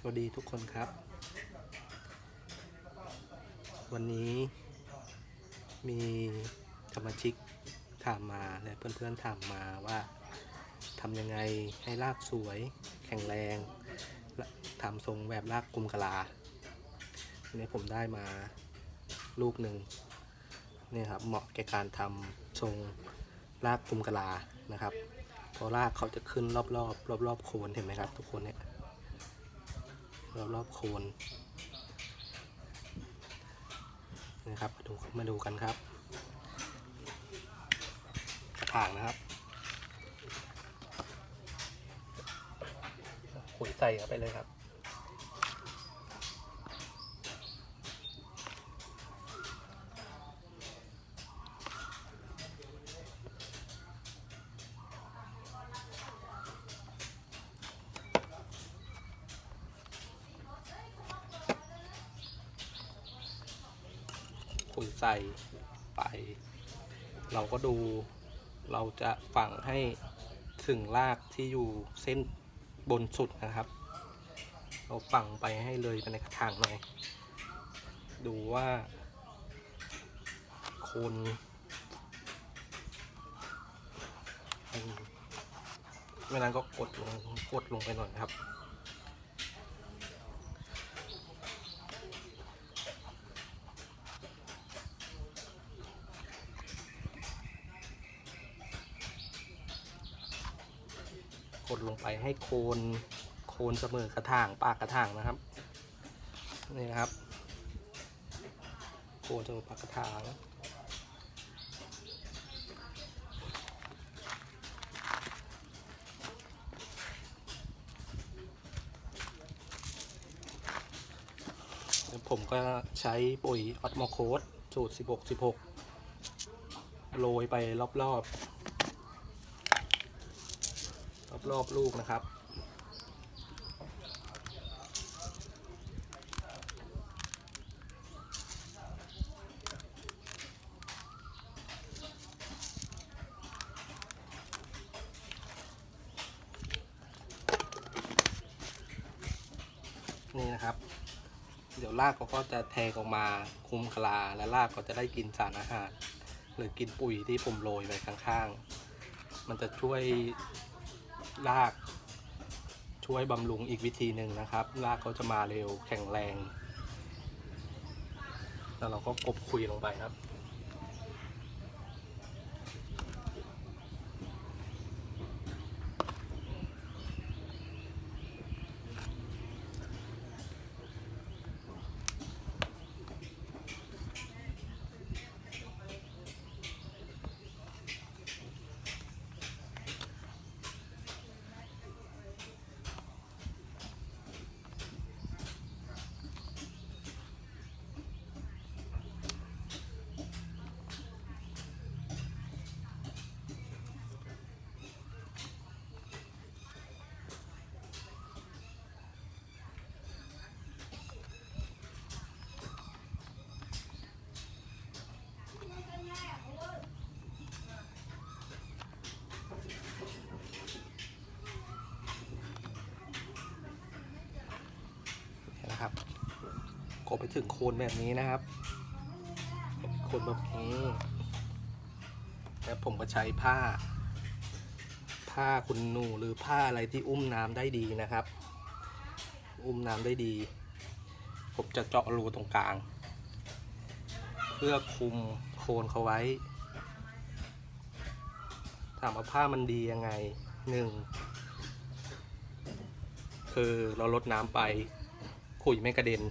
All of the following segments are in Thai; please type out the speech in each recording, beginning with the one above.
สวัสดีทุกคนครับ วันนี้มีสมาชิกถามมาและเพื่อนๆถามมาว่าทำยังไงให้รากสวยแข็งแรงทำทรงแบบรากกุมกะลาวันนี้ผมได้มาลูกหนึ่งเนี่ยครับเหมาะแก่การทำทรงรากกุมกะลานะครับเพราะรากเขาจะขึ้นรอบๆรอบๆโคนเห็นไหมครับ ทุกคนเนี่ย รอบรอบๆโคนนะครับมาดูมาดูกันครับกระถางนะครับขุยใส่เข้าไปเลยครับ ขุยใส่ไป เราก็ดู เราจะฝังให้ถึงรากที่อยู่เส้นบนสุดนะครับ เราฝังไปให้เลยไปในกระถางหน่อย ดูว่าโคนอืมไม่นั้นก็กดลงกดลงไปหน่อยครับ กดลงไปให้โคนโคนเสมอกระถางปากกระถางนะครับนี่นะครับ โคนเสมอปากกระถางผมก็ใช้ปุ๋ยออตโมโคสสูตร 16 16 โรยไปรอบ ๆ รอบลูกนะครับ นี่นะครับ เดี๋ยวรากเขาก็จะแทงออกมาคุมกลาและรากก็จะได้กินสารอาหาร หรือกินปุ๋ยที่ผมโรยไว้ข้างๆมันจะช่วย รากช่วยบำรุงอีกวิธีหนึ่งนะครับ รากเขาจะมาเร็วแข็งแรง แล้วเราก็กบคุยลงไปครับนะครับ กบไปถึงโคนแบบนี้นะครับโคนแบบนี้ แล้วผมก็ใช้ผ้า ผ้าคุณหนูหรือผ้าอะไรที่อุ้มน้ำได้ดีนะครับ อุ้มน้ำได้ดี ผมจะเจาะรูตรงกลาง เพื่อคุมโคนเขาไว้ ถามว่าผ้ามันดียังไงหนึ่งคือเราลดน้ำไปขุยไม่กระเด็น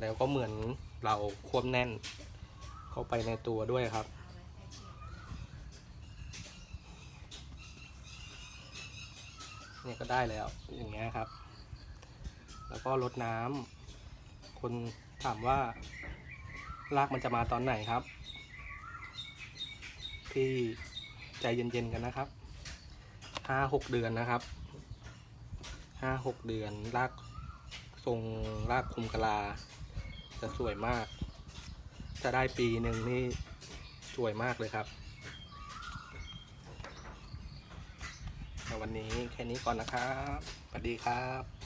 แล้วก็เหมือนเราควบแน่น เข้าไปในตัวด้วยครับ เนี่ยก็ได้แล้วอย่างเงี้ยครับ แล้วก็ลดน้ำคนถามว่ารากมันจะมาตอนไหนครับ พี่ใจเย็นๆกันนะครับห้าหกเดือนนะครับห้าหกเดือนรากทรงรากคุมกะลา จะสวยมาก ถ้าได้ปีหนึ่งนี่สวยมากเลยครับวันนี้แค่นี้ก่อนนะครับสวัสดีครับ